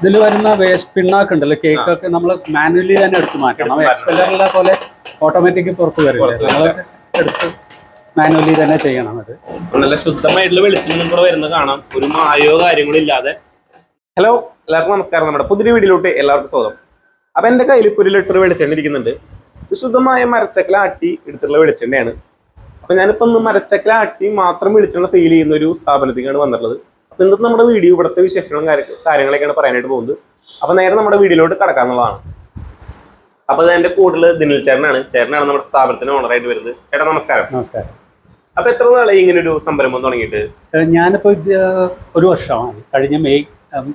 ഇതിൽ വരുന്ന വേസ്റ്റ് പിണ്ണാക്ക് ഉണ്ടല്ലോ കേക്ക് ഒക്കെ നമ്മൾ മാനുവലി തന്നെ എടുത്ത് മാറ്റണം. എക്സ്പെല്ലറിലെ പോലെ ഓട്ടോമാറ്റിക് പുറത്ത് വരില്ല. നമ്മൾ എടുത്ത് മാനുവലി തന്നെ ചെയ്യണം അത്. നല്ല ശുദ്ധമായിട്ടുള്ള വെളിച്ചം കൂടെ വരുന്നത് കാണാം. ഒരു മായോ കാര്യങ്ങളും ഇല്ലാതെ. ഹലോ എല്ലാവർക്കും നമസ്കാരം. നമ്മുടെ പുതിയ വീട്ടിലോട്ട് എല്ലാവർക്കും സ്വാഗതം. അപ്പൊ എന്റെ കയ്യിൽ ഇപ്പൊ ഒരു ലിറ്റർ വെളിച്ചെണ്ണ ഇരിക്കുന്നുണ്ട്. വിശുദ്ധമായ ശുദ്ധമായ മരച്ചക്കല ആട്ടി എടുത്തിട്ടുള്ള വെളിച്ചെണ്ണയാണ്. അപ്പൊ ഞാനിപ്പോ ഒന്ന് മരച്ചക്കല ആട്ടി മാത്രം വെളിച്ചെണ്ണ സെയിൽ ചെയ്യുന്ന ഒരു സ്ഥാപനത്തിലേക്കാണ് വന്നിട്ടുള്ളത്. ഇന്നത്തെ നമ്മുടെ വീഡിയോ ഇവിടുത്തെ വിശേഷങ്ങളും കാര്യ- കാര്യങ്ങളൊക്കെയാണ് പറയാനായിട്ട് പോകുന്നത്. അപ്പൊ നേരെ നമ്മുടെ വീഡിയോയിലോട്ട് കടക്കാന്നുള്ളതാണ് അപ്പൊ അത് എന്റെ കൂടുതൽ ദിനിൽ ചേട്ടനാണ്. ചേട്ടനാണ് നമ്മുടെ സ്ഥാപനത്തിന് ഓണറായിട്ട് വരുന്നത്. ചേട്ടാ നമസ്കാരം. നമസ്കാരം. അപ്പൊ എത്ര നാളായി ഇങ്ങനെ ഒരു സംരംഭം തുടങ്ങിയിട്ട്? ഞാനിപ്പോ ഞാനിപ്പോൾ ഇത് ഒരു വർഷമാണ്. കഴിഞ്ഞ മെയ്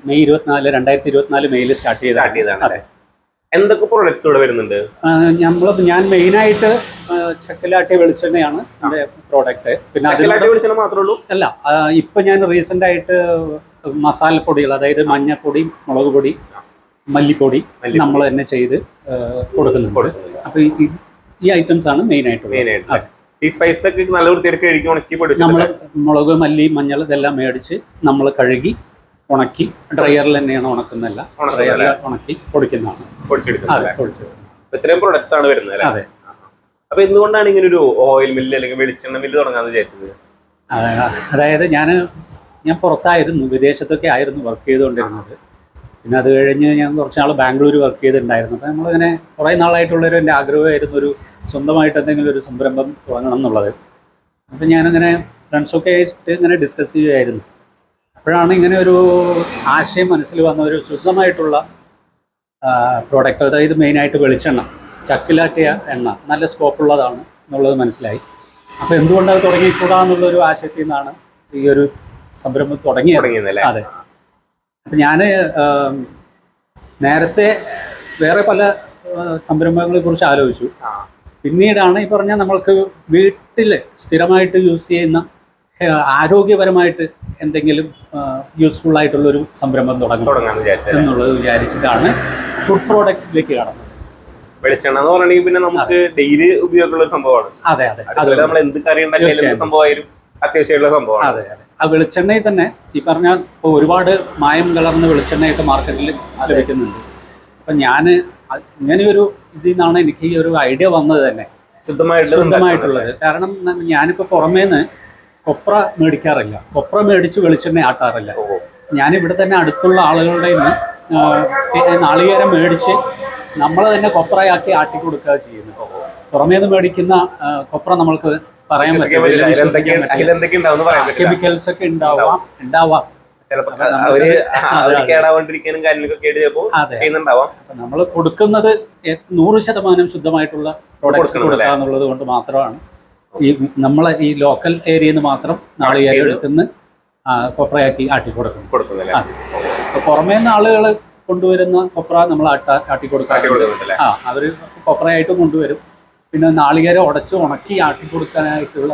മെയ് ഇരുപത്തിനാല് രണ്ടായിരത്തി ഇരുപത്തിനാല് മെയ്യിൽ സ്റ്റാർട്ട് സ്റ്റാർട്ട് ചെയ്തതാണ്. ചെയ്തതാണ് എന്തൊക്കെ പ്രോഡക്ട്സ് ഇവിടെ വരുന്നുണ്ട്? നമ്മൾ ഞാൻ മെയിനായിട്ട് ചക്കലാട്ടിയ വെളിച്ചെണ്ണയാണ് എന്റെ പ്രോഡക്റ്റ് പിന്നെ ചക്കലാട്ടിയ ചക്കലാട്ടി വെളിച്ചെണ്ണ മാത്രമേ ഉള്ളൂ? അല്ല ഇപ്പൊ ഞാൻ റീസെന്റ് ആയിട്ട് മസാലപ്പൊടികൾ അതായത് മഞ്ഞപ്പൊടി മുളക് പൊടി മല്ലിപ്പൊടി. നമ്മൾ തന്നെ ചെയ്ത് കൊടുക്കുന്നുണ്ട്. അപ്പൊ ഈ- ഐറ്റംസ് ആണ് മെയിൻ ആയിട്ട് ഈ സ്പൈസ് ഒക്കെ നല്ല ഉണക്കി നമ്മൾ മുളക് മല്ലി മഞ്ഞൾ ഇതെല്ലാം മേടിച്ച് നമ്മൾ കഴുകി ഉണക്കി ഡ്രയറിൽ തന്നെയാണ് ഉണക്കുന്നതല്ല ഡ്രയറിൽ ഉണക്കി പൊടിക്കുന്നതാണ്. പൊടിച്ചെടുക്കുന്നത് അതെ അല്ലേ? പൊടിച്ചത് ഇത്രയും പ്രൊഡക്ട്സ് ആണ് വരുന്നത് അല്ലേ? അതെ. അപ്പൊ എന്തുകൊണ്ടാണ് ഇങ്ങനെ ഒരു ഓയിൽ മില്ല് അല്ലെങ്കിൽ വെളിച്ചെണ്ണ മില്ല് തുടങ്ങാന്ന് വിചാരിച്ചത്? അതായത് ഞാൻ ഞാൻ പുറത്തായിരുന്നു വിദേശത്തൊക്കെ ആയിരുന്നു വർക്ക് ചെയ്തുകൊണ്ടിരുന്നത്. പിന്നെ അത് കഴിഞ്ഞ് ഞാൻ കുറച്ച് നാൾ ബാംഗ്ലൂർ വർക്ക് ചെയ്തിട്ടുണ്ടായിരുന്നു. അപ്പോൾ നമ്മളിങ്ങനെ കുറേ നാളായിട്ടുള്ളൊരു എന്റെ ആഗ്രഹമായിരുന്നു ഒരു സ്വന്തമായിട്ട് എന്തെങ്കിലും ഒരു സംരംഭം തുടങ്ങണം എന്നുള്ളത്. അപ്പം ഞാനിങ്ങനെ ഫ്രണ്ട്സൊക്കെ ആയിട്ട് ഇങ്ങനെ ഡിസ്കസ് ചെയ്യുമായിരുന്നു അപ്പോഴാണ് ഇങ്ങനെ ഒരു ആശയം മനസ്സിൽ വന്ന ഒരു ശുദ്ധമായിട്ടുള്ള പ്രോഡക്റ്റ് അതായത് മെയിനായിട്ട് വെളിച്ചെണ്ണ ചക്കിലാട്ടിയ എണ്ണ നല്ല സ്കോപ്പുള്ളതാണ് എന്നുള്ളത് മനസ്സിലായി. അപ്പോൾ എന്തുകൊണ്ട് അത് തുടങ്ങിക്കൂടാ എന്നുള്ളൊരു ആശയത്തിൽ നിന്നാണ് ഈ ഒരു സംരംഭം തുടങ്ങിയത്? തുടങ്ങിയതല്ലേ അതെ. അപ്പം ഞാൻ നേരത്തെ വേറെ പല സംരംഭങ്ങളെ കുറിച്ച് ആലോചിച്ചു. പിന്നീടാണ് ഈ പറഞ്ഞ നമ്മൾക്ക് വീട്ടിൽ സ്ഥിരമായിട്ട് യൂസ് ചെയ്യുന്ന ആരോഗ്യപരമായിട്ട് എന്തെങ്കിലും യൂസ്ഫുൾ ആയിട്ടുള്ളൊരു സംരംഭം തുടങ്ങണം തുടങ്ങാന്ന് വിചാരിച്ചത് എന്നുള്ളത് വിചാരിച്ചിട്ടാണ് ഫുഡ് പ്രോഡക്ട്സിലേക്ക് കടന്നത്. വെളിച്ചെണ്ണ എന്ന് പറയുകയാണെങ്കിൽ പിന്നെ നമുക്ക് ഡെയിലി ഉപയോഗമുള്ള ഒരു സംഭവമാണ്. അതെ അതെ. അതുപോലെ നമ്മൾ എന്ത് കറി ഉണ്ടാക്കിയാലും. സംഭവമായാലും അത്യാവശ്യമുള്ള സംഭവമാണ്. അതെ അതെ. ആ വെളിച്ചെണ്ണയിൽ തന്നെ ഈ പറഞ്ഞ ഇപ്പോൾ ഒരുപാട് മായം കലർന്ന വെളിച്ചെണ്ണയൊക്കെ മാർക്കറ്റിൽ ലഭിക്കുന്നുണ്ട്. അപ്പം ഞാൻ ഇങ്ങനെയൊരു ഇതിൽ നിന്നാണ് എനിക്ക് ഈ ഒരു ഐഡിയ വന്നത് തന്നെ. ശുദ്ധമായിട്ട് ശുദ്ധമായിട്ടുള്ളത്. കാരണം ഞാനിപ്പോൾ പുറമേന്ന് കൊപ്ര മേടിക്കാറില്ല. കൊപ്ര മേടിച്ച് വെളിച്ചെണ്ണ ആട്ടാറില്ല. ഞാനിവിടെ തന്നെ അടുത്തുള്ള ആളുകളുടെ നിന്ന് നാളികേരം മേടിച്ച് നമ്മൾ തന്നെ കൊപ്രയാക്കി ആട്ടി കൊടുക്കുക ചെയ്യുന്നു പുറമേ നിന്ന് മേടിക്കുന്ന കൊപ്ര നമ്മൾക്ക് പറയാൻ പറ്റില്ല. കെമിക്കൽസ് ഒക്കെ ഉണ്ടാവാം ഉണ്ടാവാം. നമ്മൾ കൊടുക്കുന്നത് നൂറ് ശതമാനം ശുദ്ധമായിട്ടുള്ള പ്രോഡക്ട്സ് കൊടുക്കുക എന്നുള്ളത് കൊണ്ട് മാത്രമാണ് ഈ നമ്മളെ ഈ ലോക്കൽ ഏരിയയിൽ നിന്ന് മാത്രം നാളികേരം എടുക്കുന്ന കൊപ്രയാക്കി ആട്ടി കൊടുക്കും കൊടുക്കുന്നില്ല? പുറമേ നിന്ന് ആളുകൾ കൊണ്ടുവരുന്ന കൊപ്ര നമ്മൾ ആട്ടാ കൊടുക്കാറുണ്ട് ആ അവർ കൊപ്രയായിട്ട് കൊണ്ടുവരും. പിന്നെ നാളികേരം ഉടച്ച് ഉണക്കി ആട്ടി കൊടുക്കാനായിട്ടുള്ള?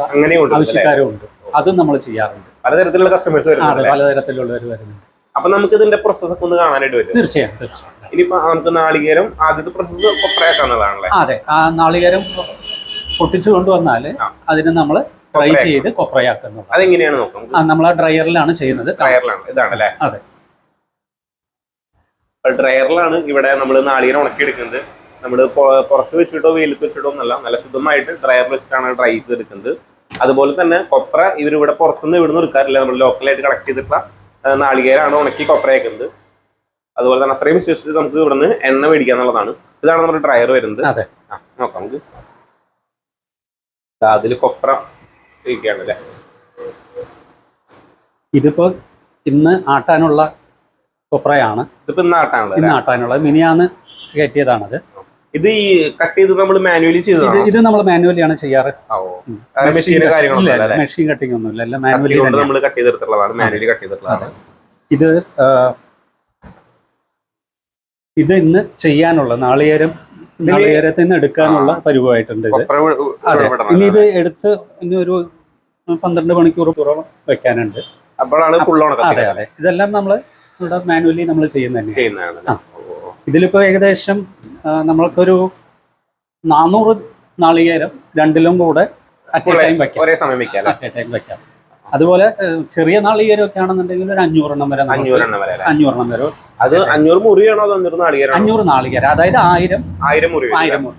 ആവശ്യക്കാരും ഉണ്ട് അതും നമ്മൾ ചെയ്യാറുണ്ട്. പലതരത്തിലുള്ള കസ്റ്റമേഴ്സ് പലതരത്തിലുള്ളവർ വരുന്നുണ്ട്. അപ്പൊ നമുക്ക് ഇതിന്റെ പ്രോസസ് ഒക്കെ ഒന്ന് കാണാനായിട്ട് വരും തീർച്ചയായും തീർച്ചയായും. ഇനിയിപ്പോ നമുക്ക് നാളികേരം ആദ്യത്തെ പ്രോസസ് കൊപ്രയാക്കാന്നുള്ളതാണല്ലേ? അതെ ആ നാളികേരം പൊട്ടിച്ചു കൊണ്ടുവന്നാൽ അതിനെ നമ്മൾ ഫ്രൈ ചെയ്ത് കൊപ്രയാക്കുന്നു അതെങ്ങനെയാണ് നോക്കാം? ആ നമ്മൾ ആ ഡ്രയറിലാണ് ചെയ്യുന്നത്. ഡ്രയറിലാണ്. ഇതാണല്ലേ അതെ. ഡ്രയറിലാണ് ഇവിടെ നമ്മൾ നാളികേരം ഉണക്കിയെടുക്കുന്നത്. നമ്മൾ പുറത്ത് വെച്ചിട്ടോ വെയിലത്ത് വെച്ചിട്ടോ എന്നല്ല നല്ല ശുദ്ധമായിട്ട് ഡ്രയറിൽ വെച്ചിട്ടാണ് ഡ്രൈ ചെയ്തെടുക്കുന്നത്. അതുപോലെ തന്നെ കൊപ്ര ഇവർ ഇവിടെ പുറത്തുനിന്ന് ഇവിടുന്ന് എടുക്കാറില്ല. നമ്മൾ ലോക്കലായിട്ട് കളക്ട് ചെയ്തിട്ടുള്ള നാളികേരാണ് ഉണക്കി ഉണക്കി കൊപ്രയാക്കുന്നത് അതുപോലെ തന്നെ അത്രയും വിശ്വസിച്ച് നമുക്ക് ഇവിടുന്ന് എണ്ണ മേടിക്കുക എന്നുള്ളതാണ് ഇതാണ് നമ്മുടെ ഡ്രയർ വരുന്നത്. നോക്കാം നമുക്ക്. അതിൽ കൊപ്ര ഇരിക്കുകയാണ് അല്ലേ ഇതിപ്പോ ഇന്ന് ആട്ടാനുള്ള കൊപ്രയാണ്. ഇതിപ്പോ ഇന്ന് ആട്ടാനുള്ള ഇന്ന്? ആട്ടാനുള്ളത്. മിനിയാന്ന് കയറ്റിയതാണത്. ഇത് ഈ കട്ട് ചെയ്ത് നമ്മൾ മാനുവലി ഇത് ഇത് നമ്മൾ മാനുവലി ആണ് ചെയ്യാറ് മെഷീൻ കട്ടിങ് ഒന്നുമില്ല എല്ലാം മാനുവലി നമ്മൾ കട്ട് ചെയ്തെടുത്തുള്ളതാണ് മാനുവലി കട്ട് ചെയ്തിട്ടുള്ളതാണ്. ഇത് ഇത് ഇന്ന് ചെയ്യാനുള്ള നാളികേരം നാളികേരത്തിൽ നിന്ന് എടുക്കാനുള്ള പരിവായിട്ടുണ്ട് ഇത്. അതെ. ഇനി ഇത് എടുത്ത് ഇനി ഒരു പന്ത്രണ്ട് മണിക്കൂർ പുറം വെക്കാനുണ്ട്. അപ്പോഴാണ് ഫുൾ ഓൺ അതെ അതെ. ഇതെല്ലാം നമ്മൾ ഇവിടെ മാനുവലി നമ്മൾ ചെയ്യുന്ന തന്നെയാണ്. ചെയ്യുന്നതാണ്. ആ. ഇതിലിപ്പോ ഏകദേശം നമ്മൾക്കൊരു നാനൂറ് നാളികേരം രണ്ടിലും കൂടെ അറ്റ് എ ടൈം വെക്കാം. ഒരേ സമയം വെക്കാം? അറ്റ് എ ടൈം വെക്കാം. അതുപോലെ ചെറിയ നാളികേരമൊക്കെ ആണെന്നുണ്ടെങ്കിൽ ഒരു അഞ്ഞൂറെണ്ണം വരെ അഞ്ഞൂറെണ്ണം വരെ അഞ്ഞൂറെണ്ണം വരെ. അത് അഞ്ഞൂറ് മുറിയാണോ അഞ്ഞൂറ് നാളികേരാണോ? അഞ്ഞൂറ് നാളികേരം. അതായത് ആയിരം. ആയിരം മുറി. ആയിരം മുറി.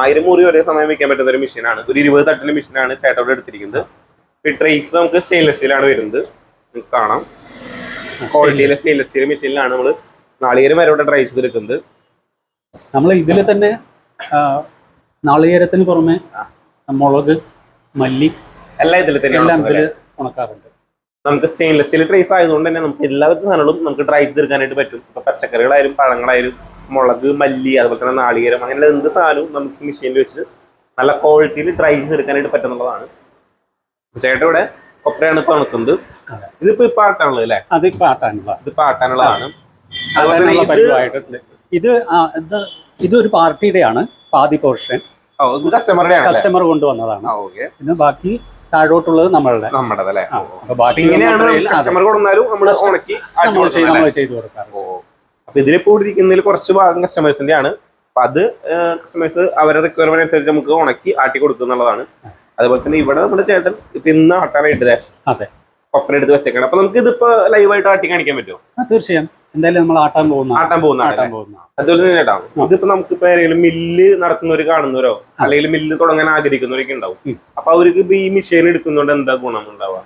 ആയിരം മുറി ഒരേ സമയം വെക്കാൻ പറ്റുന്ന ഒരു മെഷീനാണ്. ഒരു ഇരുപത് തട്ടിന്റെ മെഷീനാണ് ചേട്ടോടെ എടുത്തിരിക്കുന്നത്. ട്രേസ് നമുക്ക് സ്റ്റെയിൻലെസ് സ്റ്റീലാണ് വരുന്നത്. നിങ്ങൾക്ക് കാണാം. ക്വാളിറ്റിയിലെ സ്റ്റെയിൻലെസ് സ്റ്റീൽ മെഷീനിലാണ് നമ്മൾ നാളികേരം വരെ ഇവിടെ ട്രൈ ചെയ്തെടുക്കുന്നത്. നമ്മൾ ഇതിൽ തന്നെ നാളികേരത്തിന് പുറമെ മുളക് മല്ലി എല്ലാം ഇതിൽ തന്നെ ഇതിൽ ഉണക്കാറുണ്ട്. നമുക്ക് സ്റ്റെയിൻലെസ് സ്റ്റീൽ ട്രേസ് ആയതുകൊണ്ട് തന്നെ നമുക്ക് എല്ലാവിധ സാധനങ്ങളും നമുക്ക് ഡ്രൈ ചെയ്തെടുക്കാനായിട്ട് പറ്റും. ഇപ്പൊ പച്ചക്കറികളായാലും പഴങ്ങളായാലും മുളക് മല്ലി അതുപോലെ തന്നെ നാളികേരം അങ്ങനെ എന്ത് സാധനവും നമുക്ക് മെഷീനിൽ വെച്ച് നല്ല ക്വാളിറ്റിയിൽ ഡ്രൈ ചെയ്തെടുക്കാനായിട്ട് പറ്റുന്നുള്ളതാണ്. ചേട്ടൻ ഇവിടെ കൊപ്രയാണ് ഇപ്പൊ ഉണക്കുന്നത്. ഇതിപ്പോ ഇപ്പൊ ആട്ടാനുള്ളത് അല്ലേ? അത് ഇപ്പൊ ഇത് ഇതിപ്പോ ആട്ടാനുള്ളതാണ് അതുപോലെ ഇത് ഇത് ഇതൊരു പാർട്ടിയുടെയാണ് പാതി പോർഷൻ. കസ്റ്റമറുടെ കസ്റ്റമർ കൊണ്ടുവന്നതാണ്. പിന്നെ ബാക്കി താഴോട്ടുള്ളത് നമ്മളുടെ. അല്ലേ ഇതിൽ ബാക്കി ഇങ്ങനെയാണ് കസ്റ്റമർ നമ്മൾ ഉണക്കി നമ്മൾ ചെയ്ത് കൊടുക്കാറ്. അപ്പൊ ഇതിലിപ്പോ ഇവിടെ ഇരിക്കുന്നതിൽ കുറച്ച് ഭാഗം കസ്റ്റമേഴ്സിന്റെ ആണ് അപ്പൊ അത് കസ്റ്റമേഴ്സ് അവരുടെ റിക്വയർമെന്റ് അനുസരിച്ച് നമുക്ക് ഉണക്കി ആട്ടി കൊടുക്കുന്നുള്ളതാണ് അതുപോലെ തന്നെ ഇവിടെ നമ്മുടെ ചേട്ടൻ ഇപ്പൊ ഇന്ന് ആട്ടാനായിട്ട് അതെ. കൊപ്പര എടുത്ത് വെച്ചേക്കണം. അപ്പൊ നമുക്ക് ഇതിപ്പോ ലൈവായിട്ട് ആട്ടി കാണിക്കാൻ പറ്റുമോ? തീർച്ചയായും. എന്തായാലും നമ്മൾ ആട്ടാൻ പോകുന്ന ആട്ടാൻ പോകുന്ന ആട്ടാൻ പോകുന്ന അതുപോലെ തന്നെ ചേട്ടാ ഇതിപ്പോ നമുക്കിപ്പോ ഏതെങ്കിലും മില്ല് നടത്തുന്നവര് കാണുന്നവരോ അല്ലെങ്കിൽ മില്ല് തുടങ്ങാൻ ആഗ്രഹിക്കുന്നവരൊക്കെ ഉണ്ടാവും. അപ്പൊ അവർക്ക് ഇപ്പൊ ഈ മെഷീൻ എടുക്കുന്നതുകൊണ്ട് എന്താ ഗുണം ഉണ്ടാവുക?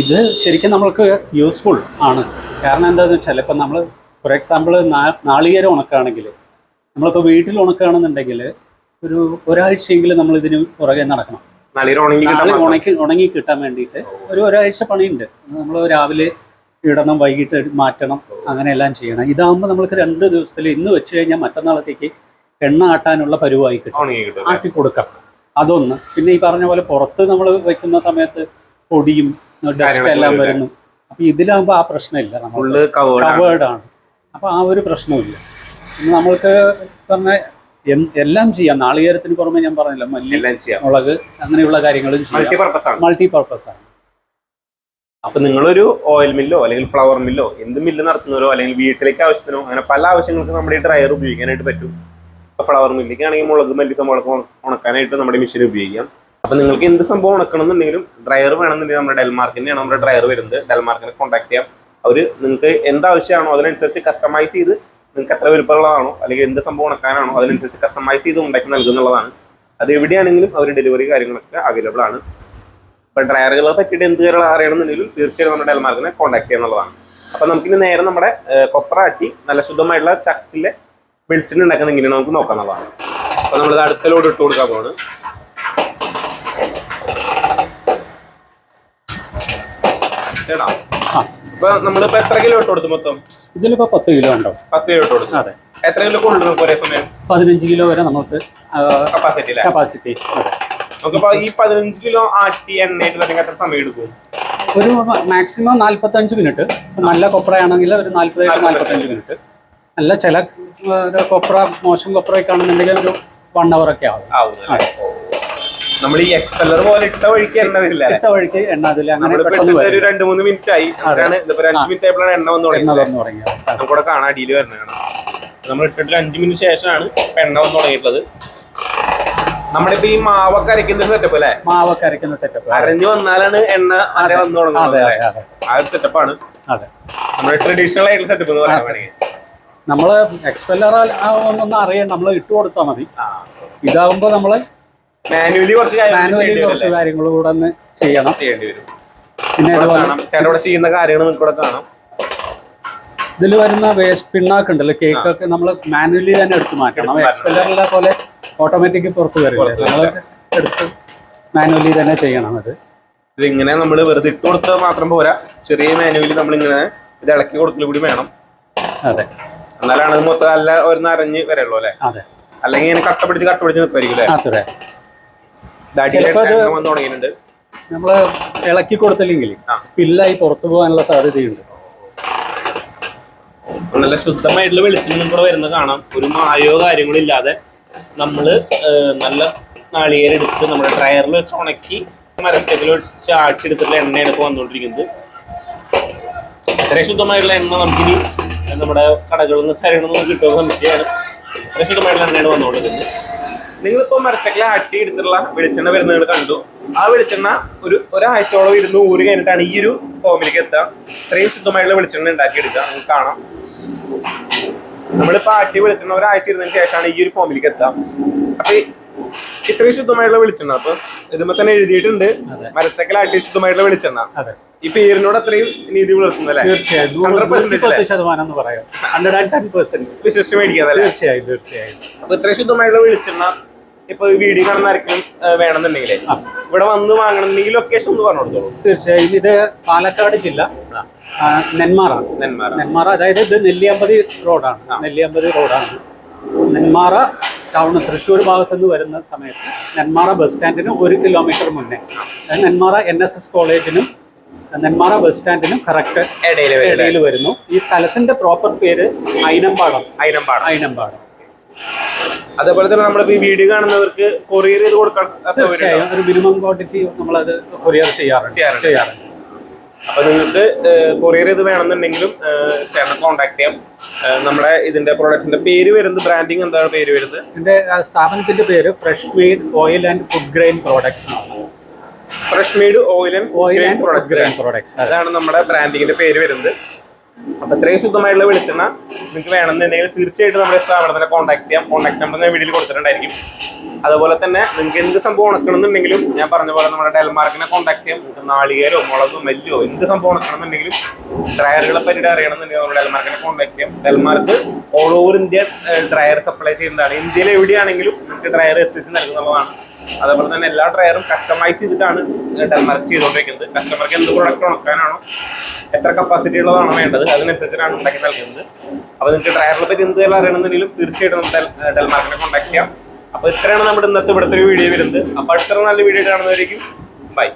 ഇത് ശരിക്കും നമ്മൾക്ക് യൂസ്ഫുൾ ആണ്. കാരണം എന്താണെന്ന് വെച്ചാൽ ഇപ്പം നമ്മൾ ഫോർ എക്സാമ്പിൾ നാളികേരം ഉണക്കുകയാണെങ്കിൽ നമ്മളിപ്പോൾ വീട്ടിൽ ഉണക്കുകയാണെന്നുണ്ടെങ്കിൽ ഒരു ഒരാഴ്ചയെങ്കിലും നമ്മൾ ഇതിന് പുറകെ നടക്കണം. നാളെ ഉണങ്ങി കിട്ടാൻ ഉണക്കി ഉണങ്ങി കിട്ടാൻ വേണ്ടിയിട്ട് ഒരു ഒരാഴ്ച പണിയുണ്ട്. നമ്മൾ രാവിലെ ഇടണം വൈകിട്ട് മാറ്റണം അങ്ങനെ എല്ലാം ചെയ്യണം. ഇതാകുമ്പോൾ നമ്മൾക്ക് രണ്ട് ദിവസത്തിൽ ഇന്ന് വെച്ച് കഴിഞ്ഞാൽ മറ്റന്നാളത്തേക്ക് എണ്ണ ആട്ടാനുള്ള പരുവായി കിട്ടും. ആട്ടി കൊടുക്കാം. അതൊന്ന്. പിന്നെ ഈ പറഞ്ഞ പോലെ പുറത്ത് നമ്മൾ വെക്കുന്ന സമയത്ത് പൊടിയും ഡസ്റ്റ് എല്ലാം വരും. വരുന്നു. അപ്പൊ ഇതിലാകുമ്പോൾ ആ പ്രശ്നമില്ല. നമ്മൾ കവേർഡ് ആണ്. അപ്പൊ ആ ഒരു പ്രശ്നവും ഇല്ല നമ്മൾക്ക് പറഞ്ഞ എല്ലാം ചെയ്യാം. നാളികേരത്തിന് പുറമെ ഞാൻ പറഞ്ഞില്ല. മല്ലി മുളക് അങ്ങനെയുള്ള കാര്യങ്ങളും ചെയ്യാം. മൾട്ടി പർപ്പസ് ആണ്. അപ്പൊ നിങ്ങളൊരു ഓയിൽ മില്ലോ അല്ലെങ്കിൽ ഫ്ലവർ മില്ലോ എന്ത് മില്ല് നടത്തുന്നവരോ അല്ലെങ്കിൽ വീട്ടിലേക്ക് ആവശ്യത്തിനോ അങ്ങനെ പല ആവശ്യങ്ങൾക്കും നമ്മുടെ ഈ ഡ്രയർ ഉപയോഗിക്കാനായിട്ട് പറ്റും. ഇപ്പൊ ഫ്ലവർ മില്ലിലേക്ക് ആണെങ്കിൽ മുളക് മല്ലി സംഭവം ഉണ- ഉണക്കാനായിട്ട് നമ്മുടെ മെഷീൻ ഉപയോഗിക്കാം. അപ്പൊ നിങ്ങൾക്ക് എന്ത് സംഭവം ഉണക്കണം എന്നുണ്ടെങ്കിലും ഡ്രയർ വേണമെന്നുണ്ടെങ്കിൽ നമ്മുടെ ഡെൽമാർക്കിന്റെയാണ് നമ്മുടെ ഡ്രയർ വരുന്നത്. ഡെൽമാർക്കിനെ കോൺടാക്ട് ചെയ്യാം. അവർ നിങ്ങൾക്ക് എന്താവശ്യമാണോ അതിനനുസരിച്ച് കസ്റ്റമൈസ് ചെയ്ത് നിങ്ങൾക്ക് എത്ര വലുപ്പമുള്ളതാണോ അല്ലെങ്കിൽ എന്ത് സംഭവം ഉണക്കാനാണോ അതിനനുസരിച്ച് കസ്റ്റമൈസ് ചെയ്ത് ഉണ്ടാക്കി നൽകുന്നുള്ളതാണ്. അത് എവിടെയാണെങ്കിലും അവർ ഡെലിവറി കാര്യങ്ങളൊക്കെ അവൈലബിൾ ആണ്. ഇപ്പൊ ഡ്രയറുകളെ പറ്റിയിട്ട് എന്ത് കാര്യങ്ങൾ അറിയണമെന്നുണ്ടെങ്കിലും തീർച്ചയായും നമ്മുടെ ഡെൽമാർക്കിനെ കോൺടാക്ട് ചെയ്യുന്നുള്ളതാണ് അപ്പൊ നമുക്കിനി നേരെ നമ്മുടെ ഏഹ്, കൊപ്ര നല്ല ശുദ്ധമായിട്ടുള്ള ചക്കിലെ വെളിച്ചെണ്ണ ഉണ്ടാക്കുന്ന ഇങ്ങനെയാണ് നമുക്ക് നോക്കാവുന്നതാണ് അപ്പൊ നമ്മളിത് അടുത്ത ലോഡ് ഇട്ട് കൊടുക്കാൻ പോവാണ്. ചേട്ടാ ഇപ്പൊ നമ്മളിപ്പോ എത്ര കിലോ ഇട്ട് കൊടുത്തു മൊത്തം? ഇതിലിപ്പോൾ പത്ത് കിലോ ഉണ്ടാവും പത്ത് കിലോ കൊടുത്തു. അതെ. എത്ര കിലോ കൊണ്ടുവരും ഒരേ സമയം? പതിനഞ്ച് കിലോ വരെ നമുക്ക് കപ്പാസിറ്റി കപ്പാസിറ്റി അതെ. നമുക്കിപ്പോ ഈ പതിനഞ്ച് കിലോ ആട്ടി എണ്ണയിട്ട് വരണമെങ്കിൽ എത്ര സമയം എടുക്കും? ഒരു മാക്സിമം നാല്പത്തഞ്ച് മിനിറ്റ്. നല്ല കൊപ്രയാണെങ്കിൽ ഒരു നാല്പത്തേഴ് നാല്പത്തഞ്ച് മിനിറ്റ്. നല്ല ചില കൊപ്ര മോശം കൊപ്രയൊക്കെ ആണെന്നുണ്ടെങ്കിൽ ഒരു വൺ അവർ ഒക്കെ ആവും. നമ്മൾ ഈ എക്സ്പെല്ലർ പോലെ ഇട്ട വഴിക്ക് എണ്ണ വരില്ല ഇട്ട വഴിക്ക് എണ്ണ അതില്ല അങ്ങനെ ഒരു രണ്ട് മൂന്ന് മിനിറ്റ് ആയി. അതാണ് ഇതിപ്പോ അഞ്ച് മിനിറ്റ് ആയപ്പോഴാണ് എണ്ണ വന്ന് തുടങ്ങിയത്. കാണാൻ. നമുക്കിവിടെ കാണാം അടിയിൽ വരുന്നത് കാണാം. നമ്മൾ ഇട്ടിട്ട് അഞ്ചു മിനിറ്റ് ശേഷമാണ് ഇപ്പൊ എണ്ണ വന്ന് തുടങ്ങിയിട്ടുള്ളത്. നമ്മുടെ ഇപ്പൊ ഈ മാവൊക്കെ അരയ്ക്കുന്ന സെറ്റപ്പ് അല്ലേ? മാവൊക്കെ അരയ്ക്കുന്ന സെറ്റപ്പ് അരഞ്ഞു വന്നാലാണ് എണ്ണ അര വന്നു തുടങ്ങുന്നത് ആ ഒരു സെറ്റപ്പാണ് അതെ. നമ്മുടെ ട്രഡീഷണൽ ആയിട്ടുള്ള സെറ്റപ്പ് എന്ന് പറയാൻ വേണമെങ്കിൽ. നമ്മൾ എക്സ്പെല്ലർ ഒന്നും അറിയണ്ട നമ്മൾ ഇട്ട് കൊടുത്താൽ മതി. ഇതാവുമ്പോ നമ്മൾ മാനുവലി കുറച്ച് കാര്യങ്ങൾ കൂടെ ഒന്ന് ചെയ്യണം. ചെയ്യേണ്ടി വരും. പിന്നെ ചേട്ടൻ ചെയ്യുന്ന കാര്യങ്ങൾ നിങ്ങൾക്ക് കാണാം. ഇതിൽ വരുന്ന വേസ്റ്റ് പിണ്ണാക്ക് ഉണ്ടല്ലോ കേക്ക് ഒക്കെ നമ്മൾ മാനുവലി തന്നെ എടുത്ത് മാറ്റണം. എക്സ്പെല്ലറിലെ പോലെ ഓട്ടോമാറ്റിക് പുറത്ത് വരില്ല. നമ്മൾ എടുത്ത് മാനുവലി തന്നെ ചെയ്യണം അത്. ഇതിങ്ങനെ നമ്മൾ വെറുതെ ഇട്ട് കൊടുത്താൽ മാത്രം പോരാ. ചെറിയ മാനുവലി നമ്മൾ ഇങ്ങനെ ഇത് ഇളക്കി കൊടുക്കൽ കൂടി വേണം. അതെ. എന്നാലാണ് മൊത്തം നല്ല ഒരു നരഞ്ഞ് വരള്ളൂ അല്ലേ? അതെ. അല്ലെങ്കിൽ ഇങ്ങനെ കട്ട പിടിച്ച് കട്ട പിടിച്ച് നിൽക്കുമായിരിക്കും അല്ലേ? അതെ ദാടിയിൽ ചിലപ്പോ അത് എണ്ണ വന്ന് തുടങ്ങിയിട്ടുണ്ട് നമ്മൾ ഇളക്കി കൊടുത്തില്ലെങ്കിൽ സ്പില്ലായി പുറത്തു പോകാനുള്ള സാധ്യതയുണ്ട്. നല്ല ശുദ്ധമായിട്ടുള്ള വെളിച്ചെണ്ണ കൂടെ വരുന്ന കാണാം. ഒരു മായോ കാര്യങ്ങളില്ലാതെ നമ്മൾ നല്ല നാളികേരെടുത്ത് നമ്മുടെ ഡ്രയറിൽ വെച്ച് ഉണക്കി മരത്തേക്കിൽ വെച്ച് ആട്ടിയെടുത്തിട്ടുള്ള എണ്ണയാണ് ഇപ്പോൾ വന്നുകൊണ്ടിരിക്കുന്നത്. അത്രയും ശുദ്ധമായിട്ടുള്ള എണ്ണ നമുക്കിനി നമ്മുടെ കടകളിൽ നിന്ന് കാര്യങ്ങളിൽ നിന്ന് കിട്ടുമെന്ന് സംശയമാണ്. അത്രയും ശുദ്ധമായിട്ടുള്ള എണ്ണയാണ് വന്നുകൊണ്ടിരിക്കുന്നത്. നിങ്ങളിപ്പോ മരച്ചക്കല അട്ടി എടുത്തുള്ള വെളിച്ചെണ്ണ വരുന്നത് കണ്ടു. ആ വെളിച്ചെണ്ണ ഒരു ഒരാഴ്ചയോളം ഇരുന്ന് ഊരി കഴിഞ്ഞിട്ടാണ് ഈ ഒരു ഫോമിലേക്ക് എത്തുക. ഇത്രയും ശുദ്ധമായിട്ടുള്ള വെളിച്ചെണ്ണ ഉണ്ടാക്കി എടുക്കുക നിങ്ങൾക്ക് കാണാം. നമ്മളിപ്പോ ആട്ടി വെളിച്ചെണ്ണ ഒരാഴ്ച ഇരുന്നതിന് ശേഷമാണ് ഈ ഒരു ഫോമിലേക്ക് എത്തുക. അപ്പൊ ഇത്രയും ശുദ്ധമായിട്ടുള്ള വെളിച്ചെണ്ണ അപ്പൊ ഇതുമ്പോ തന്നെ എഴുതിയിട്ടുണ്ട്. മരച്ചക്കല ആട്ടി ശുദ്ധമായിട്ടുള്ള വെളിച്ചെണ്ണ. ഈ പേരിനോട് അത്രയും നീതി പുലർത്തുന്നല്ലേ തീർച്ചയായും. വിശ്വസിച്ച് മേടിക്കാതല്ലേ തീർച്ചയായും തീർച്ചയായും. അപ്പൊ ഇത്രയും ശുദ്ധമായിട്ടുള്ള വെളിച്ചെണ്ണ ഇപ്പൊ വീഡിയോ കാണുന്ന ആർക്കും വേണമെന്നുണ്ടെങ്കിലേ. ഇവിടെ വന്ന് വാങ്ങണമെന്നുണ്ടെങ്കിൽ ലൊക്കേഷൻ ഒന്ന് പറഞ്ഞു കൊടുത്തോളൂ. തീർച്ചയായും ഇത് പാലക്കാട് ജില്ല. ആ, നെന്മാറ. നെന്മാറ. അതായത് ഇത് നെല്ലിയാമ്പതി റോഡാണ്. നെല്ലിയാമ്പതി റോഡാണ്. നെന്മാറ ടൗൺ തൃശ്ശൂർ ഭാഗത്തുനിന്ന് വരുന്ന സമയത്ത് നെന്മാറ ബസ് സ്റ്റാൻഡിന് ഒരു കിലോമീറ്റർ മുന്നേ. നെന്മാറ എൻ എസ് എസ് കോളേജിനും നെന്മാറ ബസ് സ്റ്റാൻഡിനും കറക്റ്റ് ഇടയിൽ വരുന്നു. ഈ സ്ഥലത്തിന്റെ പ്രോപ്പർ പേര് ഐനമ്പാടം. ഐനമ്പാടം. അയിനമ്പാടം അതേപോലെ തന്നെ നമ്മൾ ഈ വീഡിയോ കാണുന്നവർക്ക് കൊറിയർ ചെയ്ത് കൊടുക്കാൻ തീർച്ചയായും. ഒരു മിനിമം ക്വാണ്ടിറ്റി നമ്മളത് കൊറിയർ. ചെയ്യാറുണ്ട്. അപ്പൊ നിങ്ങൾക്ക് കൊറിയർ ചെയ്ത് വേണമെന്നുണ്ടെങ്കിലും ചേട്ടനെ കോൺടാക്ട് ചെയ്യാം. നമ്മുടെ ഇതിന്റെ പ്രോഡക്റ്റിന്റെ പേര് വരുന്നത് ബ്രാൻഡിങ് എന്താണ് പേര് വരുന്നത്? എന്റെ സ്ഥാപനത്തിന്റെ പേര് fresh made oil and food grain products fresh made oil and oil and food grain products അതാണ് നമ്മുടെ ബ്രാൻഡിങ്ങിന്റെ പേര് വരുന്നത്. അപ്പൊ ഇത്രയും ശുദ്ധമായിട്ടുള്ള വെളിച്ചെണ്ണ നിങ്ങൾക്ക് വേണമെന്നുണ്ടെങ്കിൽ തീർച്ചയായിട്ടും നമ്മുടെ സ്ഥാപനത്തിനെ കോൺടാക്ട് ചെയ്യാം. കോൺടാക്ട് നമ്പർ ഞാൻ വീഡിയോയിൽ കൊടുത്തിട്ടുണ്ടായിരിക്കും. അതുപോലെ തന്നെ നിങ്ങൾക്ക് എന്ത് സംഭവം ഉണക്കണമെന്നുണ്ടെങ്കിലും ഞാൻ പറഞ്ഞ പോലെ നമ്മുടെ ഡെൽമാർക്കിനെ കോൺടാക്ട് ചെയ്യാം. നിങ്ങൾക്ക് നാളികേരോ മുളകോ നെല്ലോ എന്ത് സംഭവം ഉണക്കണമെന്നുണ്ടെങ്കിലും ഡ്രയറുകളെ പറ്റി അറിയണമെന്നുണ്ടെങ്കിൽ നമ്മുടെ ഡെൽമാർക്കിനെ കോൺടാക്ട് ചെയ്യാം. Delmark all over India dryer supply ചെയ്യുന്നതാണ്. ഇന്ത്യയിൽ എവിടെയാണെങ്കിലും നിങ്ങൾക്ക് ഡ്രയർ എത്തിച്ച് നൽകുന്നതാണ് അതേപോലെ തന്നെ എല്ലാ ഡ്രയറും കസ്റ്റമൈസ് ചെയ്തിട്ടാണ് ഡെൽമാർക്ക് ചെയ്തുകൊണ്ടിരിക്കുന്നത്. കസ്റ്റമർക്ക് എന്ത് പ്രൊഡക്റ്റ് ഉണക്കാനാണോ എത്ര കപ്പാസിറ്റി ഉള്ളതാണോ വേണ്ടത് അതിനനുസരിച്ചിട്ടാണ് ഉണ്ടാക്കി നൽകുന്നത്. അപ്പോൾ നിങ്ങൾക്ക് ട്രയറിനെ പറ്റി എന്തെങ്കിലും അറിയണമെന്നുണ്ടെങ്കിലും തീർച്ചയായിട്ടും നമുക്ക് ഡെൽമാർക്കിനെ കോൺടാക്ട് ചെയ്യാം. അപ്പോൾ ഇത്രയാണ് നമ്മുടെ ഇന്നത്തെ ഇവിടുത്തെ ഒരു വീഡിയോ വരുന്നത്. അപ്പോൾ അടുത്ത നല്ല വീഡിയോ കാണുന്നവരേക്കും ബൈ